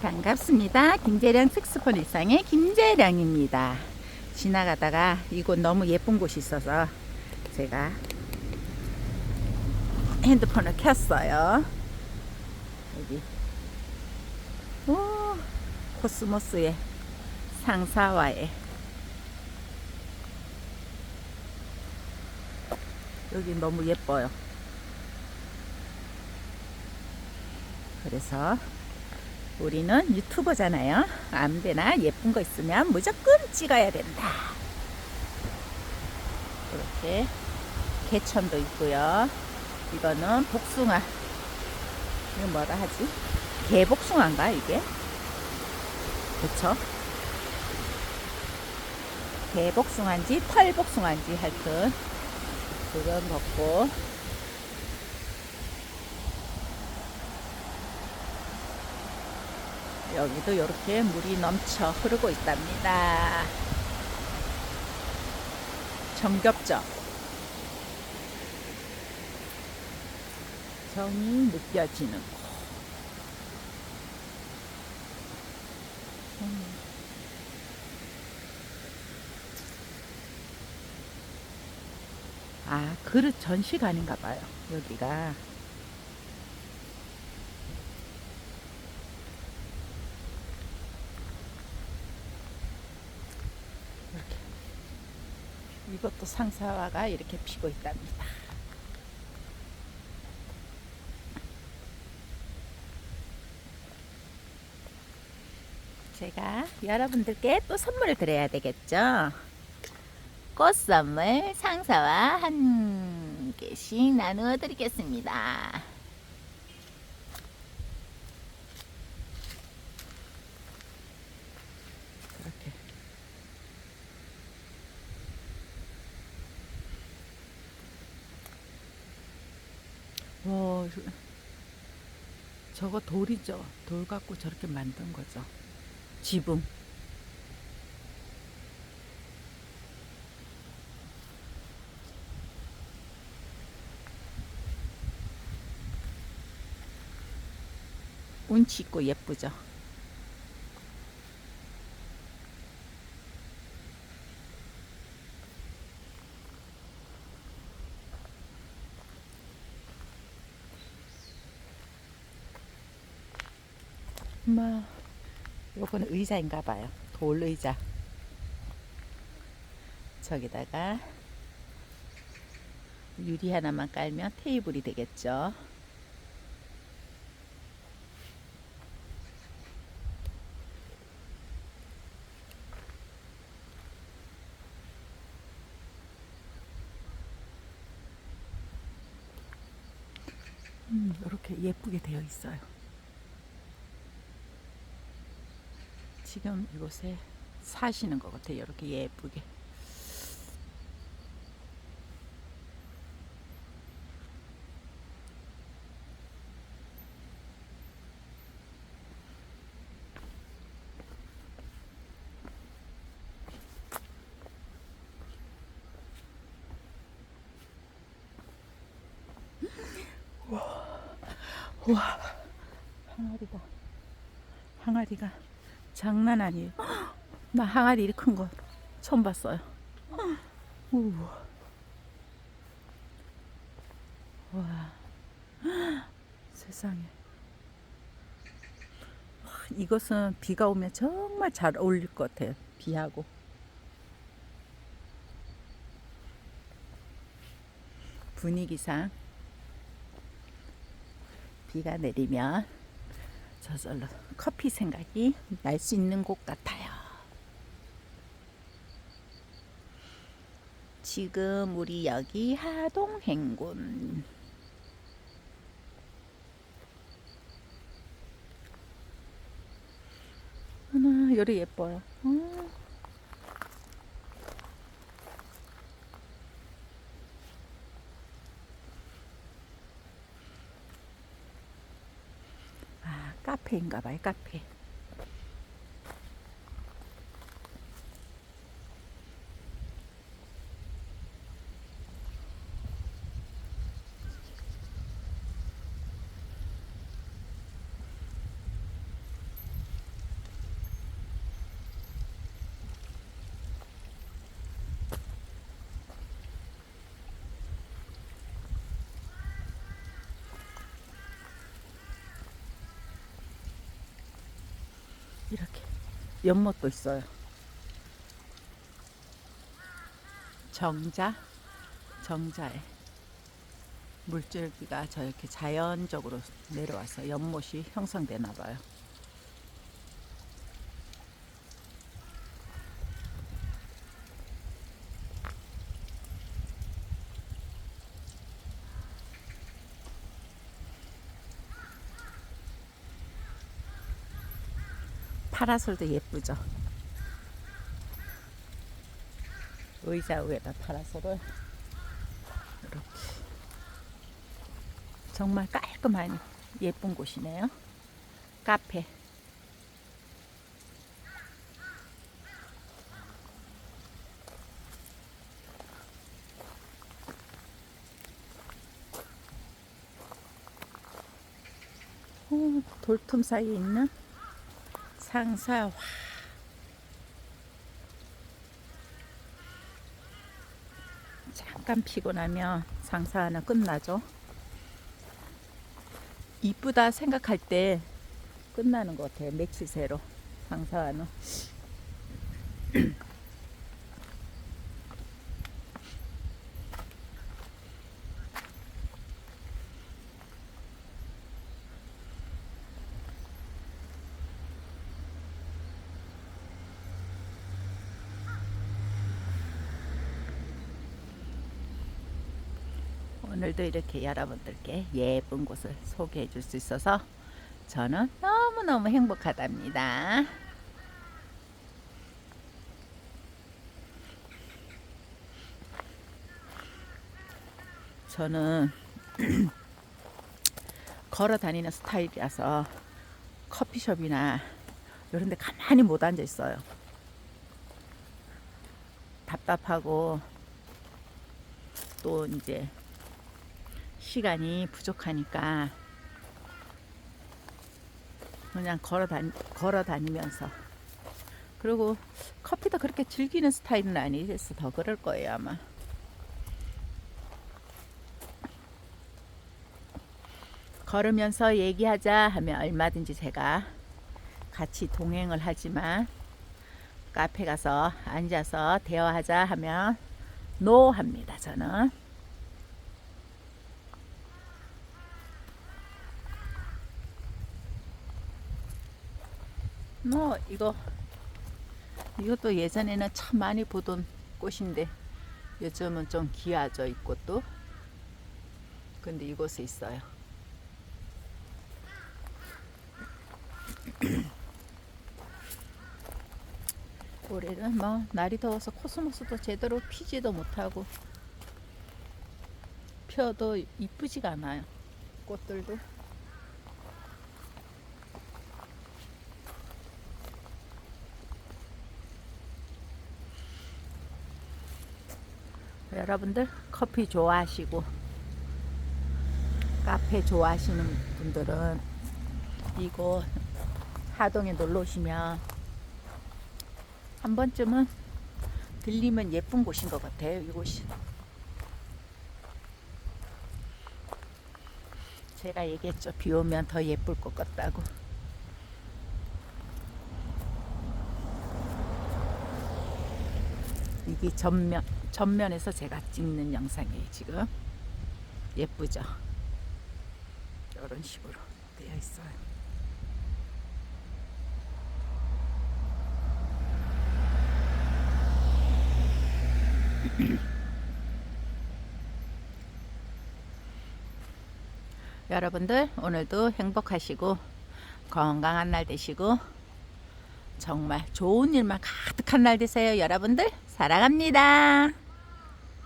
반갑습니다. 김재량 색스폰 일상의 김재량입니다. 지나가다가 이곳 너무 예쁜 곳이 있어서 제가 핸드폰을 켰어요. 여기 오 코스모스의 상사와의 여기 너무 예뻐요. 그래서 우리는 유튜버잖아요. 아무데나 예쁜 거 있으면 무조건 찍어야 된다. 이렇게 개천도 있고요. 이거는 복숭아. 이거 뭐라 하지? 개복숭아인가 이게? 그쵸? 개복숭아인지 털복숭아인지 하여튼 그건 먹고 여기도 이렇게 물이 넘쳐 흐르고 있답니다. 정겹죠? 정이 느껴지는 곳. 음. 아, 그릇 전시관인가 봐요. 여기가. 이것도 상사화가 이렇게 피고 있답니다. 제가 여러분들께 또 선물을 드려야 되겠죠? 꽃 선물 상사와 한 개씩 나누어 드리겠습니다. 저- 저거 돌이죠. 돌 갖고 저렇게 만든 거죠. 지붕. 운치 있고 예쁘죠. 뭐 요거는 의자인가 봐요. 돌 의자. 저기다가 유리 하나만 깔면 테이블이 되겠죠. 음, 이렇게 예쁘게 되어 있어요. 지금 이곳에 사시는 것 같아요. 이렇게 예쁘게. 와, 항아리가, 항아리가 장난 아니에요. 나 항아리 이렇게 큰 거 처음 봤어요. 우와. 와, 세상에. 와, 이것은 비가 오면 정말 잘 어울릴 것 같아요. 비하고. 분위기상 비가 내리면 저절로 커피 생각이 날 수 있는 곳 같아요. 지금 우리 여기 하동 행군. 하나 요리 예뻐요. 어. 아 카페인가 봐요 카페. 이렇게 연못도 있어요. 정자, 정자에 물줄기가 저렇게 자연적으로 내려와서 연못이 형성되나 봐요. 파라솔도 예쁘죠. 의자 위에다 파라솔을 이렇게 정말 깔끔한 예쁜 곳이네요. 카페. 오, 돌틈 사이에 있는 상사화. 잠깐 피고 나면 상사화는 끝나죠. 이쁘다 생각할 때 끝나는 것 같아요. 며칠 새로 상사화는. 오늘도 이렇게 여러분들께 예쁜 곳을 소개해 줄 수 있어서 저는 너무너무 행복하답니다. 저는 걸어 다니는 스타일이라서 커피숍이나 이런 데 가만히 못 앉아 있어요. 답답하고 또 이제 시간이 부족하니까 그냥 걸어 다니, 걸어 다니면서. 그리고 커피도 그렇게 즐기는 스타일은 아니라서 더 그럴 거예요 아마. 걸으면서 얘기하자 하면 얼마든지 제가 같이 동행을 하지만 카페 가서 앉아서 대화하자 하면 노 합니다 저는 뭐 이거 이것도 예전에는 참 많이 보던 꽃인데 요즘은 좀 귀하죠 이 꽃도. 근데 이곳에 있어요. 올해는 뭐 날이 더워서 코스모스도 제대로 피지도 못하고 펴도 이쁘지가 않아요 꽃들도 여러분들 커피 좋아하시고 카페 좋아하시는 분들은 이곳 하동에 놀러 오시면 한 번쯤은 들리면 예쁜 곳인 것 같아요 이곳이. 제가 얘기했죠. 비 오면 더 예쁠 것 같다고 이게 전면 전면에서 제가 찍는 영상이에요 지금 예쁘죠? 이런 식으로 되어 있어요. 여러분들 오늘도 행복하시고 건강한 날 되시고 정말 좋은 일만 가득한 날 되세요 여러분들 사랑합니다